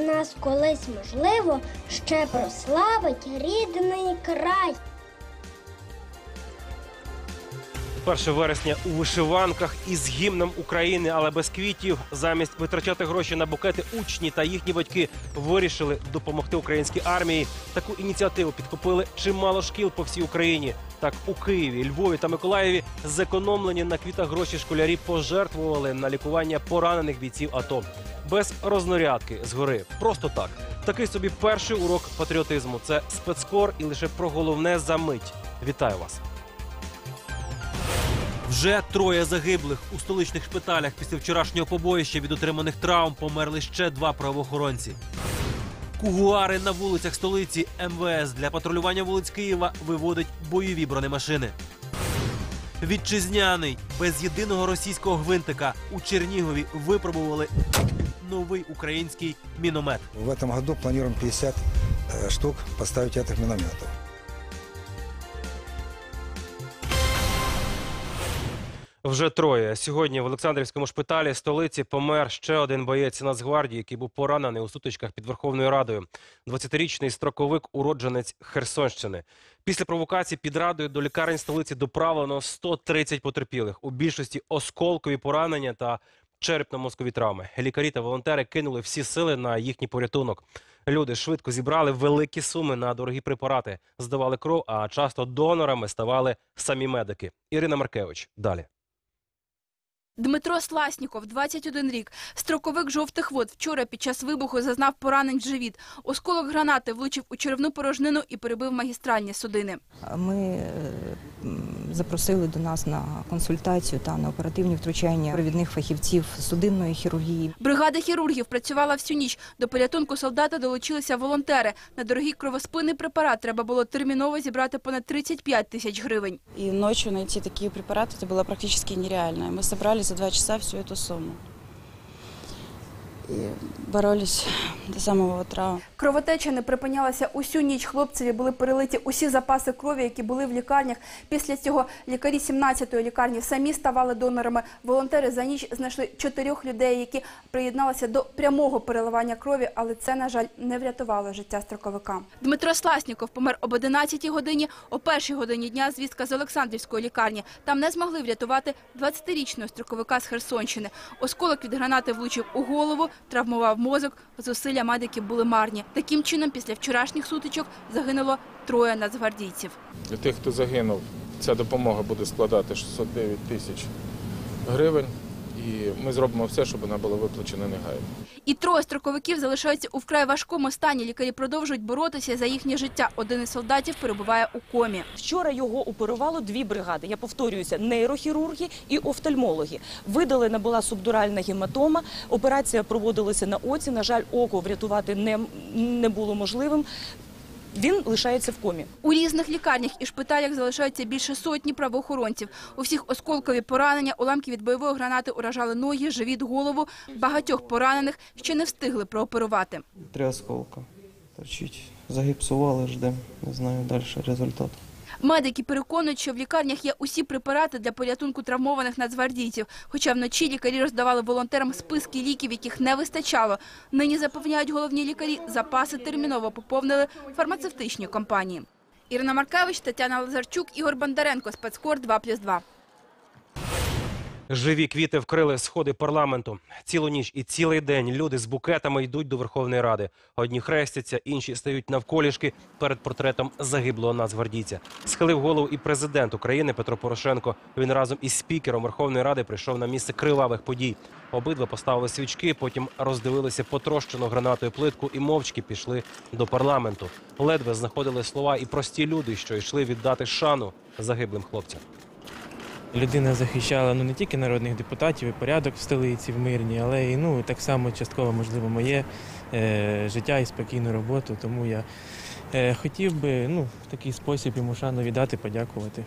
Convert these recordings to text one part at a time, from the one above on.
нас колись можливо ще прославить рідний край. 1 вересня у вишиванках із гімном України, але без квітів. Замість витрачати гроші на букети учні та їхні батьки вирішили допомогти українській армії. Таку ініціативу підхопили чимало шкіл по всій Україні. Так у Києві, Львові та Миколаєві зекономлені на квітах гроші школярі пожертвували на лікування поранених бійців АТО. Без рознарядки згори. Просто так. Такий собі перший урок патріотизму. Це спецкор і лише про головне за мить. Вітаю вас. Вже троє загиблих у столичних шпиталях після вчорашнього побоїща від отриманих травм померли ще два правоохоронці. Кугуари на вулицях столиці МВС для патрулювання вулиць Києва виводить бойові бронемашини. Вітчизняний без єдиного російського гвинтика у Чернігові випробували новий український міномет. В этом году планируем 50 э, штук поставить этих минометов. Вже троє. Сьогодні в Олександрівському шпиталі столиці помер ще один боєць Нацгвардії, який був поранений у сутичках під Верховною Радою. 20-річний строковик, уродженець Херсонщини. Після провокації під радою до лікарень столиці доправлено 130 потерпілих. У більшості осколкові поранення та черепно-мозкові травми. Лікарі та волонтери кинули всі сили на їхній порятунок. Люди швидко зібрали великі суми на дорогі препарати, здавали кров, а часто донорами ставали самі медики. Ірина Маркевич. Далі. Дмитро Сласніков, 21 рік, строковик жовтих вод. Вчора під час вибуху зазнав поранень в живіт. Осколок гранати влучив у черевну порожнину і перебив магістральні судини. Ми е, м, запросили до нас на консультацію та на оперативні втручання провідних фахівців судинної хірургії. Бригада хірургів працювала всю ніч. До порятунку солдата долучилися волонтери. На дорогий кровоспинний препарат треба було терміново зібрати понад 35 тисяч гривень. И ночью найти такие препараты, это было практически нереально. И Мы собрали за два часа всю эту сумму. И боролись до самого утра. Кровотеча не припинялася усю ніч. Хлопцеві були перелиті усі запаси крові, які були в лікарнях. Після цього лікарі 17-ї лікарні самі ставали донорами. Волонтери за ніч знайшли чотирьох людей, які приєдналися до прямого переливання крові, але це, на жаль, не врятувало життя строковика. Дмитро Сласніков помер об 11-й годині. О першій годині дня звістка з Олександрівської лікарні. Там не змогли врятувати 20-річного строковика з Херсонщини. Осколок від гранати влучив у голову, травмував мозок. Зусилля медиків були марні. Таким чином, після вчорашніх сутичок загинуло троє нацгвардійців. Для тих, хто загинув, ця допомога буде складати 609 тисяч гривень. І ми зробимо все, щоб вона була виплачена негайно. І троє строковиків залишаються у вкрай важкому стані. Лікарі продовжують боротися за їхнє життя. Один із солдатів перебуває у комі. Вчора його оперувало дві бригади. Я повторююся, нейрохірурги і офтальмологи. Видалена була субдуральна гематома. Операція проводилася на оці. На жаль, око врятувати не, не було можливим. Він лишається в комі. У різних лікарнях і шпиталях залишається більше сотні правоохоронців. У всіх осколкові поранення, уламки від бойової гранати уражали ноги, живіт, голову. Багатьох поранених ще не встигли прооперувати. Три осколка торчить. Загіпсували, ждемо, не знаю далі результат. Медики переконують, що в лікарнях є усі препарати для порятунку травмованих нацгвардійців. Хоча вночі лікарі роздавали волонтерам списки ліків, яких не вистачало. Нині запевняють головні лікарі, запаси терміново поповнили фармацевтичні компанії. Ірина Маркевич, Тетяна Лазарчук, Ігор Бондаренко, спецкор 2+,2. Живі квіти вкрили сходи парламенту. Цілу ніч і цілий день люди з букетами йдуть до Верховної Ради. Одні хрестяться, інші стають навколішки перед портретом загиблого нацгвардійця. Схилив голову і президент України Петро Порошенко. Він разом із спікером Верховної Ради прийшов на місце кривавих подій. Обидва поставили свічки, потім роздивилися потрощену гранатою плитку і мовчки пішли до парламенту. Ледве знаходили слова і прості люди, що йшли віддати шану загиблим хлопцям. Людина захищала ну не тільки народних депутатів і порядок в столиці в мирній, але й ну так само частково можливо моє е, життя і спокійну роботу. Тому я е, хотів би ну в такий спосіб йому шану віддати, подякувати.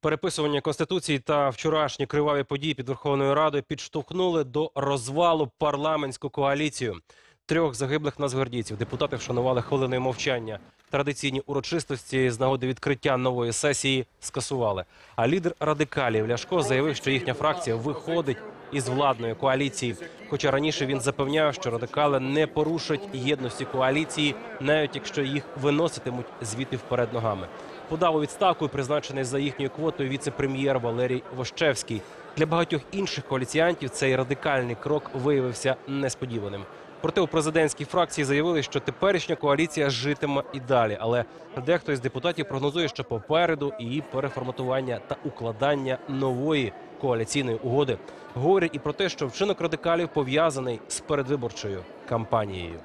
Переписування конституції та вчорашні криваві події під Верховною Радою підштовхнули до розвалу парламентську коаліцію. Трьох загиблих нацгвардійців. Депутати вшанували хвилиною мовчання. Традиційні урочистості з нагоди відкриття нової сесії скасували. А лідер радикалів Ляшко заявив, що їхня фракція виходить із владної коаліції. Хоча раніше він запевняв, що радикали не порушать єдності коаліції, навіть якщо їх виноситимуть звідти вперед ногами. Подав у відставку призначений за їхньою квотою віце-прем'єр Валерій Вощевський. Для багатьох інших коаліціянтів цей радикальний крок виявився несподіваним. Проте у президентській фракції заявили, що теперішня коаліція житиме і далі. Але дехто із депутатів прогнозує, що попереду її переформатування та укладання нової коаліційної угоди. Говорять і про те, що вчинок радикалів пов'язаний з передвиборчою кампанією.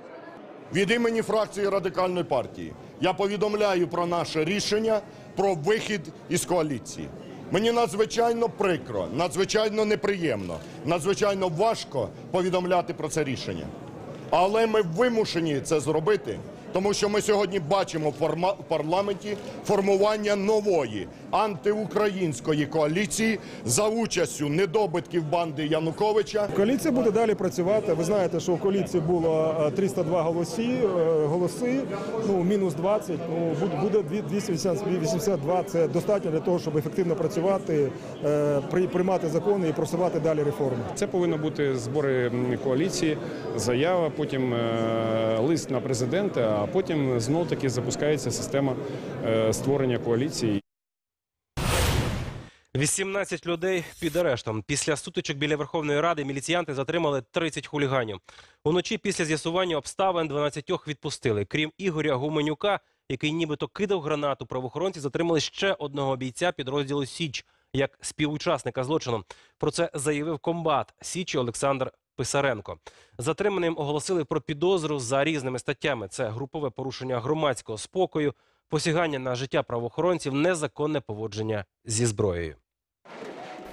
Від імені фракції радикальної партії я повідомляю про наше рішення про вихід із коаліції. Мені надзвичайно прикро, надзвичайно неприємно, надзвичайно важко повідомляти про це рішення. Але ми вимушені це зробити, тому що ми сьогодні бачимо в парламенті формування нової антиукраїнської коаліції за участю недобитків банди Януковича, Коаліція буде далі працювати. Ви знаєте, що у коаліції було е, 302 голоси, е, голоси, ну мінус 20, ну буде- буде дві- 282. Це достатньо для того, щоб ефективно працювати, е, при- приймати закони і просувати далі реформи. Це повинно бути збори коаліції, заява, потім е, лист на президента, а потім знов таки запускається система е, створення коаліції. 18 людей під арештом. Після сутичок біля Верховної Ради міліціянти затримали 30 хуліганів. Уночі після з'ясування обставин 12 відпустили. Крім Ігоря Гуменюка, який нібито кидав гранату, правоохоронці затримали ще одного бійця підрозділу Січ як співучасника злочину. Про це заявив комбат Січі Олександр Писаренко. Затриманим оголосили про підозру за різними статтями: це групове порушення громадського спокою, посягання на життя правоохоронців, незаконне поводження зі зброєю.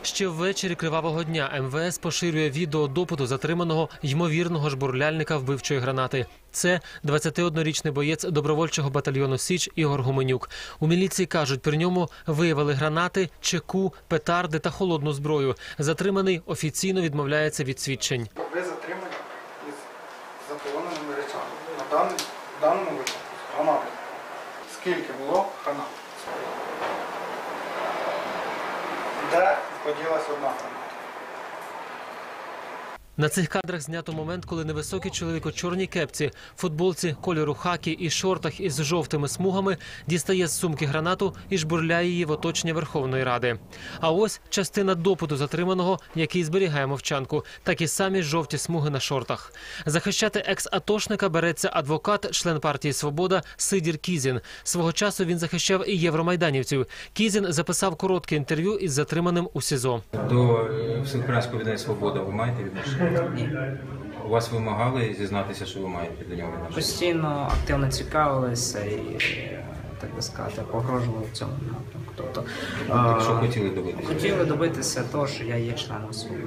Ще ввечері кривавого дня МВС поширює відео допиту затриманого ймовірного жбурляльника вбивчої гранати. Це 21-річний боєць добровольчого батальйону Січ Ігор Гуменюк. У міліції кажуть, при ньому виявили гранати, чеку, петарди та холодну зброю. Затриманий офіційно відмовляється від свідчень. Ви затримані із забороненими речами. На даному випадку гранати. Скільки було гранат? Де поділася одна граната? На цих кадрах знято момент, коли невисокий чоловік у чорній кепці, футболці кольору хакі і шортах із жовтими смугами дістає з сумки гранату і жбурляє її в оточення Верховної Ради. А ось частина допиту затриманого, який зберігає мовчанку, такі самі жовті смуги на шортах. Захищати екс-атошника береться адвокат, член партії Свобода Сидір Кізін. Свого часу він захищав і євромайданівців. Кізін записав коротке інтерв'ю із затриманим у СІЗО. До Всеукраїнського віддання Свобода ви маєте відношення? У вас вимагали зізнатися, що ви маєте до нього відношення? Постійно активно цікавилися і, так би сказати, погрожували в цьому напрямку. Тобто, Так що е, хотіли добитися? хотіли добитися того, що я є членом свободи.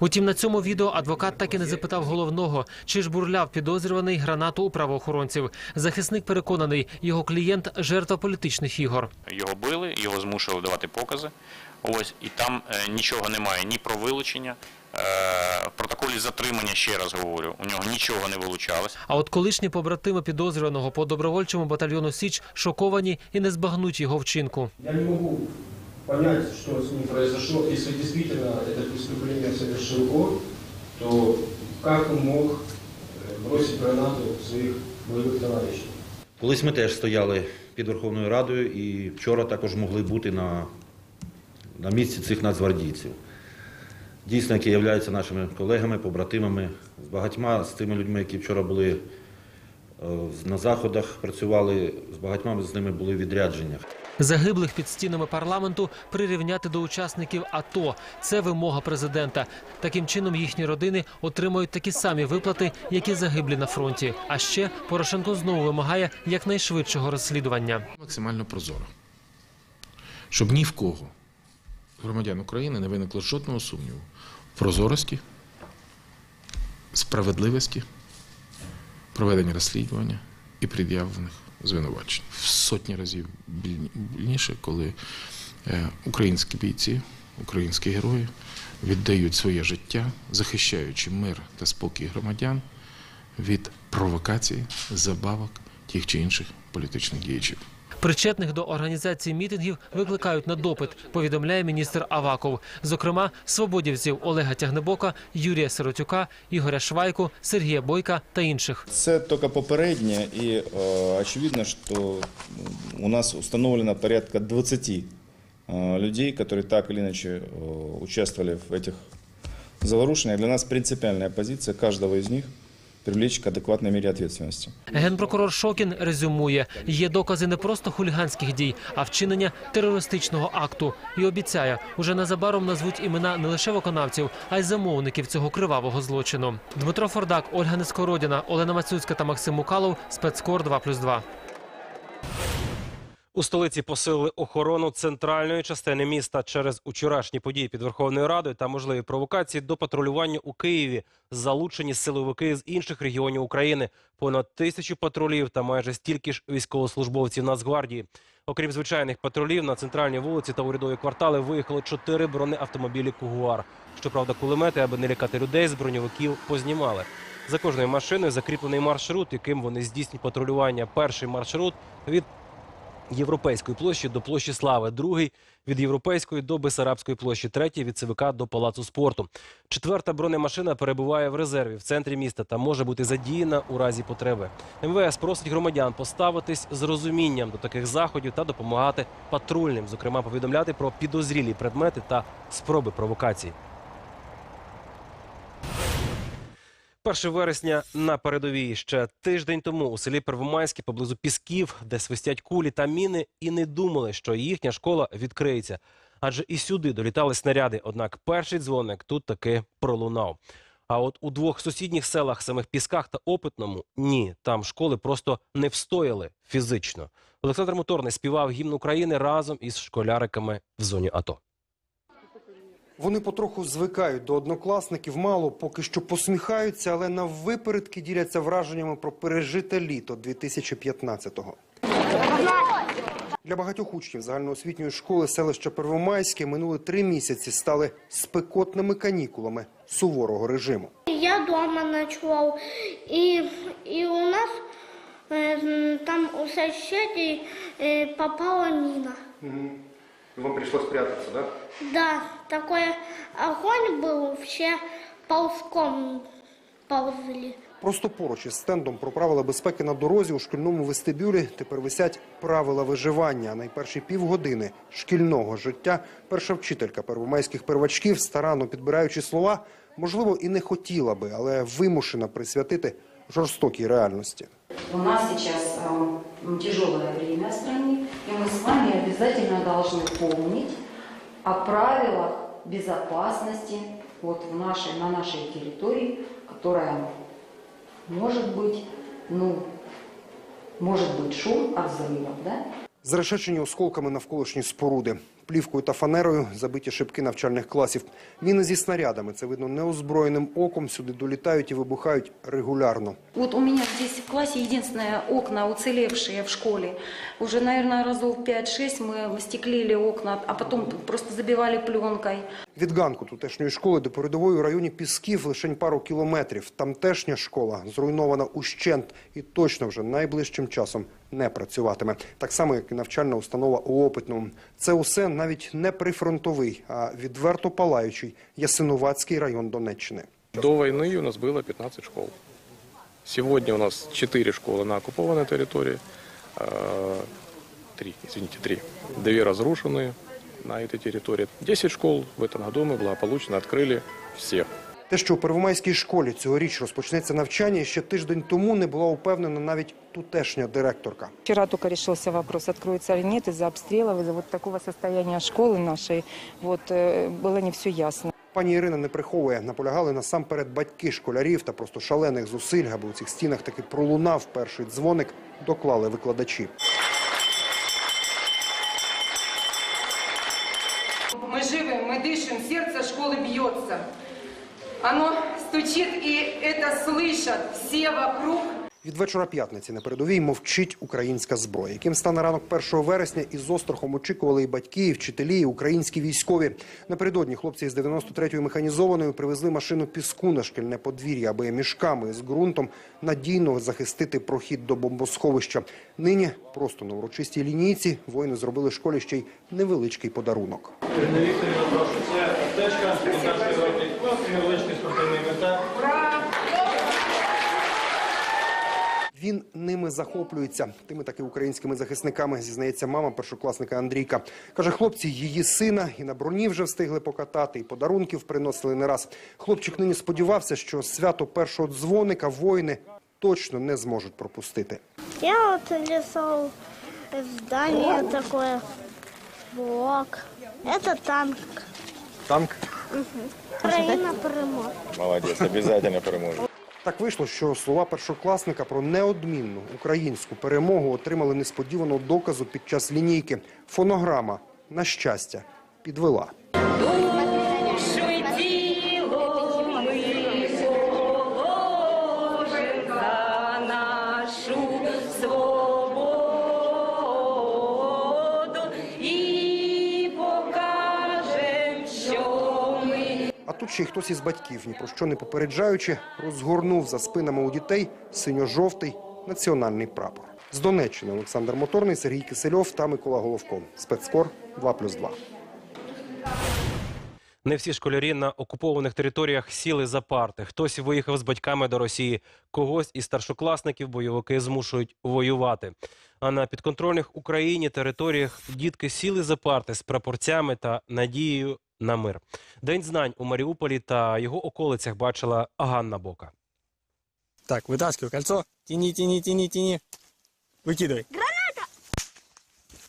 Утім, на цьому відео адвокат так і не запитав головного, чи ж бурляв підозрюваний гранату у правоохоронців. Захисник переконаний, його клієнт жертва політичних ігор. Його били, його змушували давати покази. Ось і там е, нічого немає ні про вилучення. Е, в протоколі затримання ще раз говорю, у нього нічого не вилучалось. А от колишні побратими підозрюваного по добровольчому батальйону Січ шоковані і не збагнуть його вчинку. Я не могу понять, что с ним произошло. Если действительно это преступление совершил он, то как он мог э, бросить гранату в своих боевых товарищей? Колись ми теж стояли під Верховною Радою і вчора також могли бути на, на місці цих нацгвардійців. Дійсно, які являються нашими колегами, побратимами, з багатьма з тими людьми, які вчора були е, на заходах, працювали, з багатьма з ними були в відрядженнях. Загиблих під стінами парламенту прирівняти до учасників АТО. Це вимога президента. Таким чином їхні родини отримують такі самі виплати, як і загиблі на фронті. А ще Порошенко знову вимагає якнайшвидшого розслідування. максимально прозоро, щоб ні в кого громадян України не виникло жодного сумніву прозорості, справедливості, проведення розслідування і пред'явлених звинувачень. В сотні разів більніше, коли е, українські бійці, українські герої віддають своє життя, захищаючи мир та спокій громадян від провокацій, забавок тих чи інших політичних діячів. Причетних до організації мітингів викликають на допит, повідомляє міністр Аваков. Зокрема, свободівців Олега Тягнебока, Юрія Сиротюка, Ігоря Швайку, Сергія Бойка та інших. Це тільки попереднє, і е, очевидно, що у нас установлено порядка 20 е, людей, які так или иначе е, участвовали в этих заворушениях. Для нас принципиальная позиция каждого из них привлечь к адекватной мере ответственности. Генпрокурор Шокін резюмує: є докази не просто хуліганських дій, а вчинення терористичного акту. І обіцяє, уже незабаром назвуть імена не лише виконавців, а й замовників цього кривавого злочину. Дмитро Фордак, Ольга Нескородіна, Олена Мацюцька та Максим Мукалов. Спецкор 2+,2. У столиці посилили охорону центральної частини міста через учорашні події під Верховною Радою та можливі провокації до патрулювання у Києві. Залучені силовики з інших регіонів України. Понад тисячу патрулів та майже стільки ж військовослужбовців Нацгвардії. Окрім звичайних патрулів, на центральній вулиці та урядові квартали виїхало чотири бронеавтомобілі Кугуар. Щоправда, кулемети, аби не лякати людей, з броньовиків познімали. За кожною машиною закріплений маршрут, яким вони здійснюють патрулювання. Перший маршрут від Європейської площі до площі Слави, другий від Європейської до Бесарабської площі, третій від ЦВК до Палацу спорту. Четверта бронемашина перебуває в резерві в центрі міста та може бути задіяна у разі потреби. МВС просить громадян поставитись з розумінням до таких заходів та допомагати патрульним, зокрема повідомляти про підозрілі предмети та спроби провокацій. 1 вересня на передовій ще тиждень тому у селі Первомайське поблизу Пісків, де свистять кулі та міни, і не думали, що їхня школа відкриється. Адже і сюди долітали снаряди. Однак перший дзвоник тут таки пролунав. А от у двох сусідніх селах, самих Пісках та Опитному, ні, там школи просто не встояли фізично. Олександр Моторний співав гімн України разом із школяриками в зоні АТО. Вони потроху звикають до однокласників, мало поки що посміхаються, але на випередки діляться враженнями про пережите літо 2015-го. Для багатьох учнів загальноосвітньої школи селища Первомайське минули три місяці стали спекотними канікулами суворого режиму. Я дома ночував, і, і у нас е, там у соседей е, попала Вам прийшлось спрятатися, так? Да, такой огонь был, все ползком ползли. Просто поруч із стендом про правила безпеки на дорозі у шкільному вестибюлі тепер висять правила виживання. Найперші півгодини шкільного життя перша вчителька первомайських первачків, старанно підбираючи слова, можливо, і не хотіла би, але вимушена присвятити жорстокій реальності. У нас сейчас э, тяжелое время и мы с вами обязательно должны помнить о правилах безопасности вот в нашей, на нашей территории, которая может быть, ну, может быть шум от взрывов, да? Зрешечені осколками навколишні споруди, плівкою та фанерою забиті шибки навчальних класів. Міни зі снарядами, це видно неозброєним оком, сюди долітають і вибухають регулярно. От у мене здесь в класі єдине окна уцелевшие в школі. Уже, мабуть, разів 5-6 ми стеклили окна, а потім просто забивали пленкой. Від ганку тутешньої школи до передової у районі Пісків лише пару кілометрів. Тамтешня школа зруйнована ущент і точно вже найближчим часом не працюватиме. Так само, як і навчальна установа у Опитному. Це усе навіть не прифронтовий, а відверто палаючий Ясинуватський район Донеччини. До войны у нас было 15 школ. Сегодня у нас 4 школы на оккупованной территории. э, Три, извините, три. Две разрушенные на этой территории. 10 школ в этом году мы благополучно открыли все. Те, що у Первомайській школі цьогоріч розпочнеться навчання, ще тиждень тому не була упевнена навіть тутешня директорка. Вчера только решился вопрос, откроется или нет из-за обстрелов, из-за вот такого состояния школы нашей. Вот э, было не все ясно. Пані Ірина не приховує, наполягали насамперед батьки школярів та просто шалених зусиль, аби у цих стінах таки пролунав перший дзвоник, доклали викладачі. сердце школы бьется. Оно стучит, и это слышат все вокруг. Від вечора п'ятниці на передовій мовчить українська зброя. Яким стане ранок 1 вересня із острахом очікували і батьки, і вчителі, і українські військові. Напередодні хлопці з 93-ї механізованої привезли машину піску на шкільне подвір'я, аби мішками з ґрунтом надійно захистити прохід до бомбосховища. Нині просто на урочистій лінійці воїни зробили школі ще й невеличкий подарунок. Він ними захоплюється. Тими таки українськими захисниками зізнається мама першокласника Андрійка. Каже, хлопці її сина і на броні вже встигли покатати, і подарунків приносили не раз. Хлопчик нині сподівався, що свято першого дзвоника воїни точно не зможуть пропустити. Я вот рисовал здание такое, блок. Это танк. Танк? Украина перемог. Молодец, обязательно переможем. Так вийшло, що слова першокласника про неодмінну українську перемогу отримали несподіваного доказу під час лінійки. Фонограма, на щастя, підвела. Ще хтось із батьків, ні про що не попереджаючи, розгорнув за спинами у дітей синьо-жовтий національний прапор. З Донеччини Олександр Моторний, Сергій Кисельов та Микола Головко. Спецкор 2+,2. Не всі школярі на окупованих територіях сіли за парти. Хтось виїхав з батьками до Росії, когось із старшокласників бойовики змушують воювати. А на підконтрольних Україні територіях дітки сіли за парти з прапорцями та надією на мир. День знань у Маріуполі та його околицях бачила Ганна Бока. Так, вытаскивай кольцо. Тяни, тяни, тяни, тяни. Выкидывай.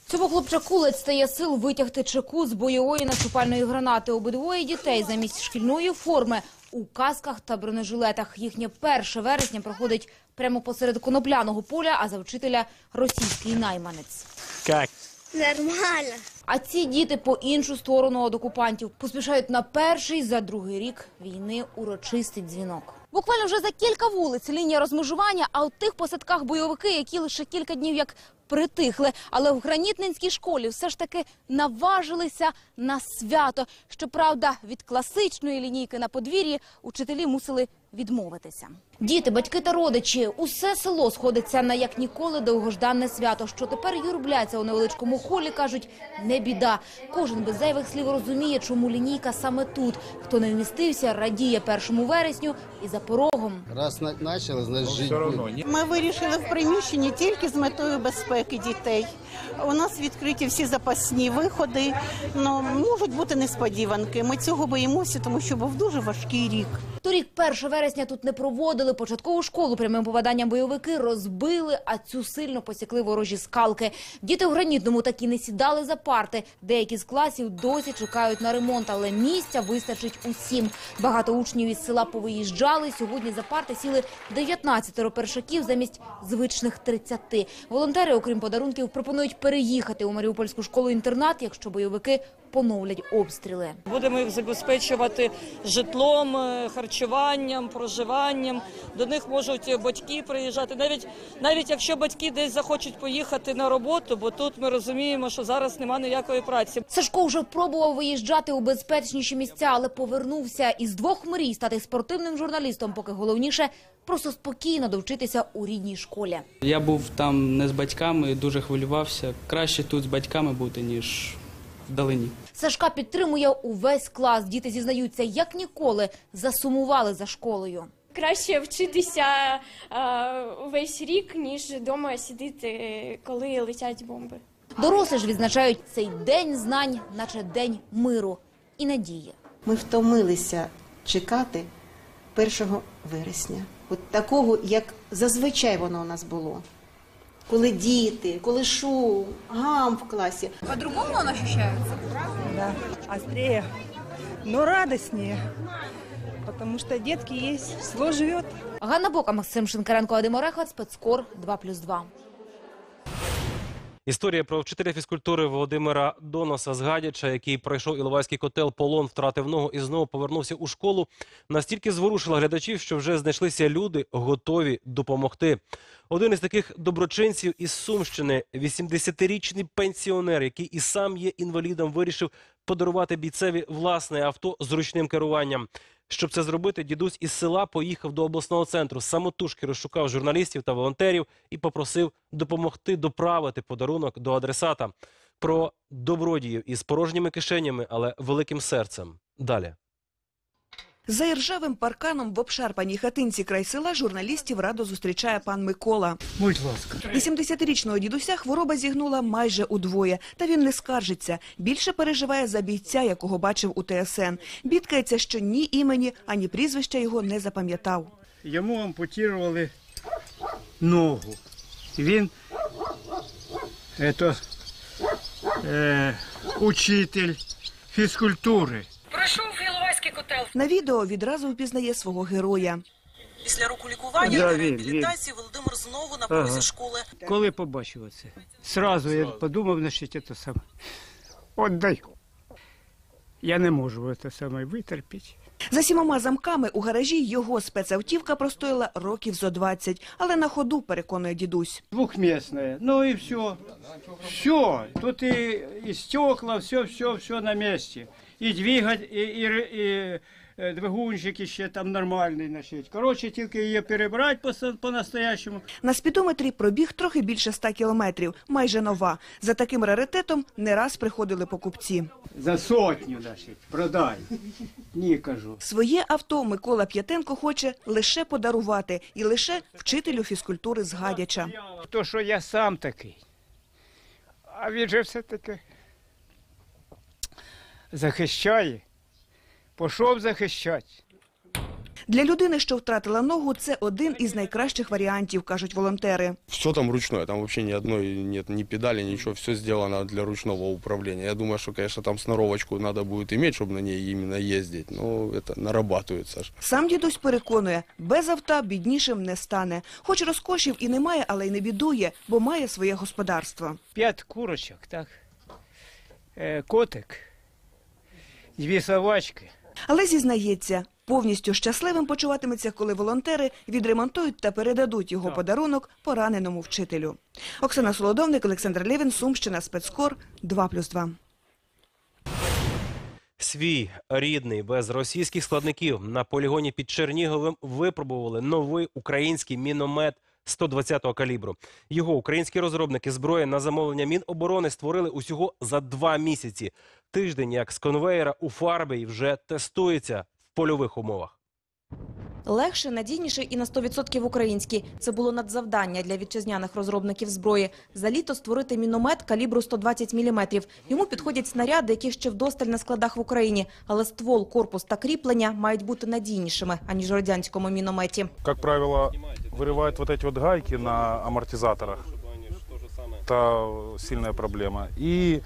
Цьому хлопчаку ледь стає сил витягти чеку з бойової наступальної гранати. Обидвоє дітей замість шкільної форми у касках та бронежилетах. Їхнє перше вересня проходить прямо посеред конопляного поля, а за вчителя російський найманець. Как? Нормально. А ці діти по іншу сторону від окупантів поспішають на перший за другий рік війни урочистий дзвінок. Буквально вже за кілька вулиць лінія розмежування, а у тих посадках бойовики, які лише кілька днів як притихли. Але в гранітненській школі все ж таки наважилися на свято. Щоправда, від класичної лінійки на подвір'ї учителі мусили відмовитися. Діти, батьки та родичі, усе село сходиться на як ніколи довгожданне свято. Що тепер юрбляться у невеличкому холі, кажуть, не біда. Кожен без зайвих слів розуміє, чому лінійка саме тут. Хто не вмістився, радіє першому вересню і за порогом. Раз почали, значить жити. все равно. буде. Ми вирішили в приміщенні тільки з метою безпеки дітей. У нас відкриті всі запасні виходи. Ну можуть бути несподіванки. Ми цього боїмося, тому що був дуже важкий рік. Торік 1 вересня тут не проводили початкову школу прямим попаданням бойовики розбили, а цю сильно посікли ворожі скалки. Діти в гранітному таки не сідали за парти. Деякі з класів досі чекають на ремонт, але місця вистачить усім. Багато учнів із села повиїжджали. Сьогодні за парти сіли 19 першаків замість звичних 30. Волонтери, окрім подарунків, пропонують переїхати у Маріупольську школу-інтернат, якщо бойовики поновлять обстріли. Будемо їх забезпечувати житлом, е, харчуванням, проживанням. До них можуть батьки приїжджати. Навіть навіть якщо батьки десь захочуть поїхати на роботу, бо тут ми розуміємо, що зараз немає ніякої праці. Сашко вже пробував виїжджати у безпечніші місця, але повернувся із двох мрій стати спортивним журналістом, поки головніше просто спокійно довчитися у рідній школі. Я був там не з батьками, дуже хвилювався. Краще тут з батьками бути, ніж вдалині. Сашка підтримує увесь клас. Діти зізнаються, як ніколи засумували за школою. Краще вчитися е, весь рік, ніж вдома сидіти, коли летять бомби. Дорослі ж відзначають цей день знань, наче день миру і надії. Ми втомилися чекати 1 вересня. От такого, як зазвичай воно у нас було. Коли діти, коли шум, гам в класі. По-другому вона ощущається? Да, острее, но радостнее, потому что детки есть, село живет. Ганна Бока, Максим Шинкаренко, Адим Орехов, спецкор 2+,2. Історія про вчителя фізкультури Володимира Доноса з Гадяча, який пройшов Іловайський котел, полон, втратив ногу і знову повернувся у школу, настільки зворушила глядачів, що вже знайшлися люди, готові допомогти. Один із таких доброчинців із Сумщини, 80-річний пенсіонер, який і сам є інвалідом, вирішив подарувати бійцеві власне авто з ручним керуванням. Щоб це зробити, дідусь із села поїхав до обласного центру. Самотужки розшукав журналістів та волонтерів і попросив допомогти доправити подарунок до адресата. Про добродіїв із порожніми кишенями, але великим серцем. Далі. За іржавим парканом в обшарпаній хатинці край села журналістів радо зустрічає пан Микола. Будь ласка. 80-річного дідуся хвороба зігнула майже удвоє. Та він не скаржиться. Більше переживає за бійця, якого бачив у ТСН. Бідкається, що ні імені, ані прізвища його не запам'ятав. Йому ампутували ногу. Він это, е, учитель фізкультури. Котел. На відео відразу впізнає свого героя. Після року лікування Да, та він, реабілітації Володимир знову на порозі Ага. школи. Коли побачив це, сразу я подумав, значить, це саме. Отдай. Я не можу це саме витерпіти. За сімома замками у гаражі його спецавтівка простояла років зо 20, але на ходу, переконує дідусь. Двухместное. Ну и все. Все. Тут и, и стекла, все, все, все на месте. И двигать, и, и, ре- и, двигунчик ще там нормальний значить. Коротше, тільки її перебрати по- по-настоящему. На спідометрі пробіг трохи більше 100 кілометрів, майже нова. За таким раритетом не раз приходили покупці. За сотню, значить, продай. Ні, кажу. Своє авто Микола П'ятенко хоче лише подарувати і лише вчителю фізкультури з Гадяча. То, що я сам такий. А він же все-таки захищає Пішов захищати. Для людини, що втратила ногу, це один із найкращих варіантів, кажуть волонтери. Все там ручное, там вообще ни одной нет, ни педали, ничего, все сделано для ручного управления. Я думаю, что, конечно, там сноровочку надо будет иметь, чтобы на ней именно ездить, но это нарабатывается. ж. Сам дідусь переконує, без авто біднішим не стане. Хоч розкошів і немає, але й не бідує, бо має своє господарство. П'ять курочок, так? Е, котик, дві собачки. Але зізнається, повністю щасливим почуватиметься, коли волонтери відремонтують та передадуть його подарунок пораненому вчителю. Оксана Солодовник, Олександр Левін, Сумщина, спецкор 2+,2. Свій рідний без російських складників на полігоні під Черніговим випробували новий український міномет 120-го калібру. Його українські розробники зброї на замовлення Міноборони створили усього за два місяці. Тиждень як з конвеєра у фарбі і вже тестується в польових умовах Легше, надійніше і на 100% український. Це було надзавдання для вітчизняних розробників зброї. За літо створити міномет калібру 120 мм. Йому підходять снаряди, які ще вдосталь на складах в Україні. Але ствол, корпус та кріплення мають бути надійнішими, аніж у радянському мінометі. Как правило, вырывают вот эти вот гайки на амортизаторах. Это сильная проблема. И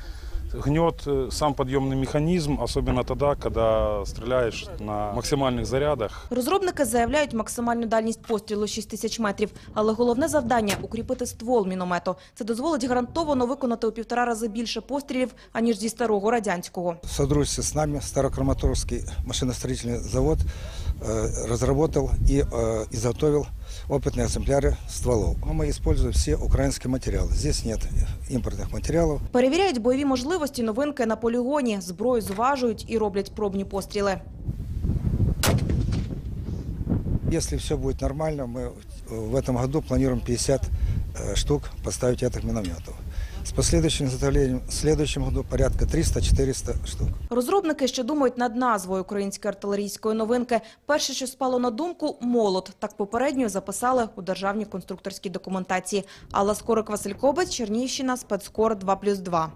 гнет э, сам подъемный механизм, особенно тогда, когда стреляешь на максимальных зарядах. Розробники заявляють максимальну дальність пострілу 6 тисяч метрів. Але головне завдання – укріпити ствол міномету. Це дозволить гарантовано виконати у півтора рази більше пострілів, аніж зі старого радянського. В сотрудничестве с нами Старокраматорский машиностроительный завод э, разработал и э, изготовил опытные экземпляры стволов. Но мы используем все украинские материалы. Здесь нет импортных материалов. Перевіряють бойові можливості новинки на полігоні, зброю зважують і роблять пробні постріли. Если все будет нормально, мы в этом году планируем 50 э, штук поставить этих минометов. С последующим изготовлением в следующем году порядка 300-400 штук. Розробники ще думають над назвою української артилерійської новинки. Перше, що спало на думку – молот. Так попередньо записали у державній конструкторській документації. Алла Скорик, Василь Кобець, Чернігівщина, спецкор 2+,2.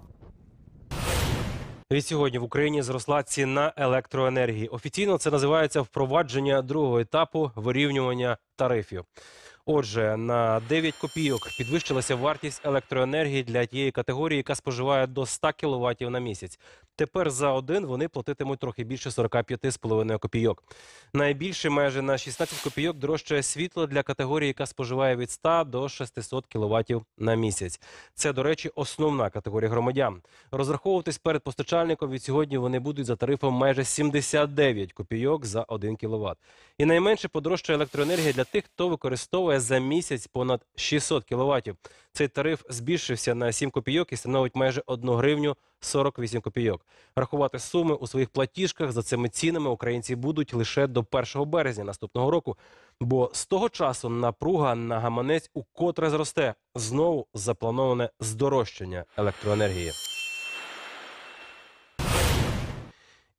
Відсьогодні в Україні зросла ціна електроенергії. Офіційно це називається впровадження другого етапу вирівнювання тарифів. Отже, на 9 копійок підвищилася вартість електроенергії для тієї категорії, яка споживає до 100 кВт на місяць. Тепер за один вони платитимуть трохи більше 45,5 копійок. Найбільше майже на 16 копійок дорожчає світло для категорії, яка споживає від 100 до 600 кВт на місяць. Це, до речі, основна категорія громадян. Розраховуватись перед постачальником від сьогодні вони будуть за тарифом майже 79 копійок за 1 кВт. І найменше подорожчає електроенергія для тих, хто використовує за місяць понад 600 кВт. Цей тариф збільшився на 7 копійок і становить майже 1 гривню 48 копійок. Рахувати суми у своїх платіжках за цими цінами українці будуть лише до 1 березня наступного року, бо з того часу напруга на гаманець укотре зросте. Знову заплановане здорожчання електроенергії.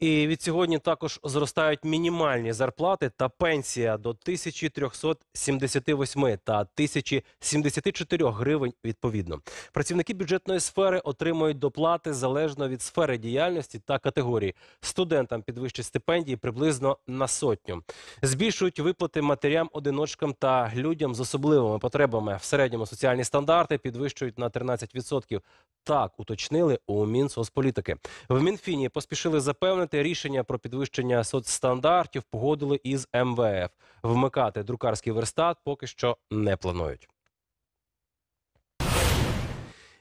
І від сьогодні також зростають мінімальні зарплати та пенсія до 1378 та 1074 гривень відповідно. Працівники бюджетної сфери отримують доплати залежно від сфери діяльності та категорії. Студентам підвищать стипендії приблизно на сотню. Збільшують виплати матерям-одиночкам та людям з особливими потребами. В середньому соціальні стандарти підвищують на 13%. Так уточнили у Мінсоцполітики. В Мінфіні поспішили запевнити, рішення про підвищення соцстандартів погодили із МВФ. Вмикати друкарський верстат поки що не планують.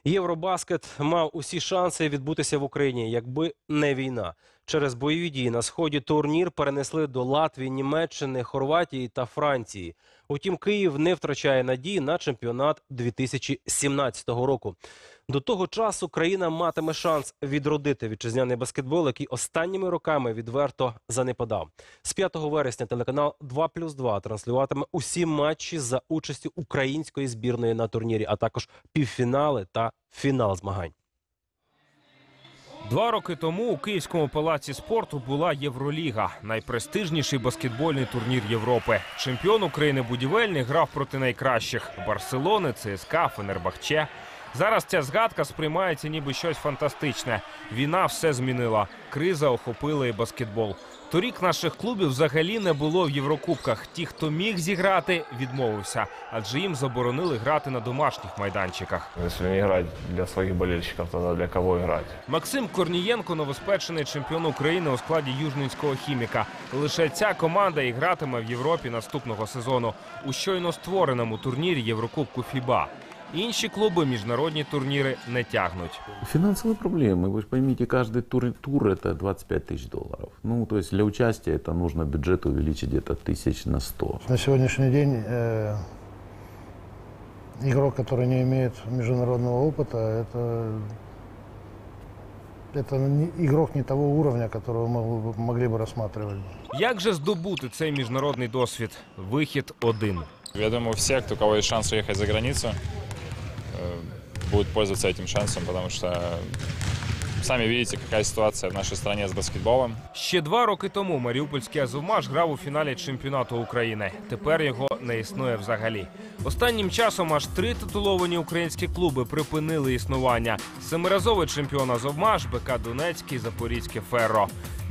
Євробаскет мав усі шанси відбутися в Україні, якби не війна. Через бойові дії на сході турнір перенесли до Латвії, Німеччини, Хорватії та Франції. Утім, Київ не втрачає надії на чемпіонат 2017 року. До того часу країна матиме шанс відродити вітчизняний баскетбол, який останніми роками відверто занепадав. З 5 вересня телеканал 2+,2 транслюватиме усі матчі за участю української збірної на турнірі, а також півфінали та фінал змагань. Два роки тому у Київському палаці спорту була Євроліга, найпрестижніший баскетбольний турнір Європи. Чемпіон України будівельник грав проти найкращих Барселони, ЦСКА, Фенербахче. Зараз ця згадка сприймається ніби щось фантастичне. Війна все змінила. Криза охопила і баскетбол. Торік наших клубів взагалі не було в Єврокубках. Ті, хто міг зіграти, відмовився, адже їм заборонили грати на домашніх майданчиках. Если не играть для своих болельщиков, тогда для кого играть? Максим Корнієнко новоспечений чемпіон України у складі южненського хіміка. Лише ця команда і гратиме в Європі наступного сезону у щойно створеному турнірі Єврокубку ФІБА. Інші клуби міжнародні турніри не тягнуть. Финансовые проблемы. Вы же поймите, каждый тур, тур это 25 тысяч долларов. Ну, то есть для участия это нужно бюджет увеличить где-то тысяч на 100. На сегодняшний день э, игрок, который не имеет международного опыта, это, это не- игрок не того уровня, которого мы бы- могли бы рассматривать. Як же здобути цей міжнародний досвід? Вихід один. Я думаю, все, кто- у кого есть шанс уехать за границу, э, будут пользоваться этим шансом, потому что сами видите, какая ситуация в нашей стране с баскетболом. Ще два роки тому Маріупольський Азовмаш грав у фіналі чемпіонату України. Тепер його не існує взагалі. Останнім часом аж три титуловані українські клуби припинили існування: семиразовий чемпіон Азовмаш, БК Донецький, Запорізьке Ферро.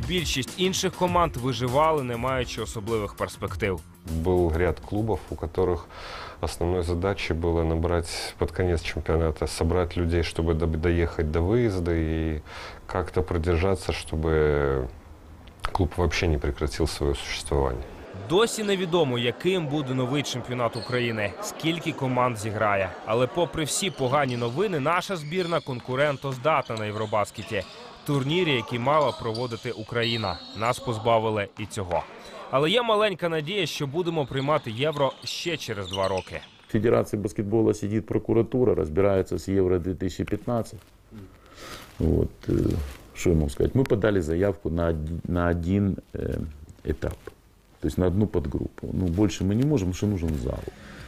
Більшість інших команд виживали, не маючи особливих перспектив. Был ряд клубов, у которых основной задачей было набрать под конец чемпионата, собрать людей, чтобы до- доехать до выезда и как-то продержаться, чтобы клуб вообще не прекратил свое существование. Досі невідомо, яким буде новий чемпіонат України, скільки команд зіграє. Але, попри всі погані новини, наша збірна конкурентоздатна на Євробаскеті. Турнірі, які мала проводити Україна. Нас позбавили і цього. Але є маленька надія, що будемо приймати євро ще через два роки. В Федерации баскетбола сидит прокуратура, разбирается с Евро 2015. Вот, э, что я могу сказать? Мы подали заявку на, оди- на один э, этап, то есть на одну подгруппу. Ну, больше мы не можем, потому что нужен зал.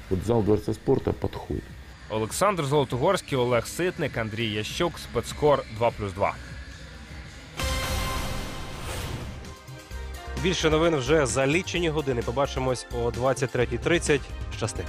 Вот зал Дворца спорта подходит. Олександр Золотогорський, Олег Ситник, Андрій Ящук, спецкор 2+,2. Більше новин вже за лічені години. Побачимось о 23.30. Щасти.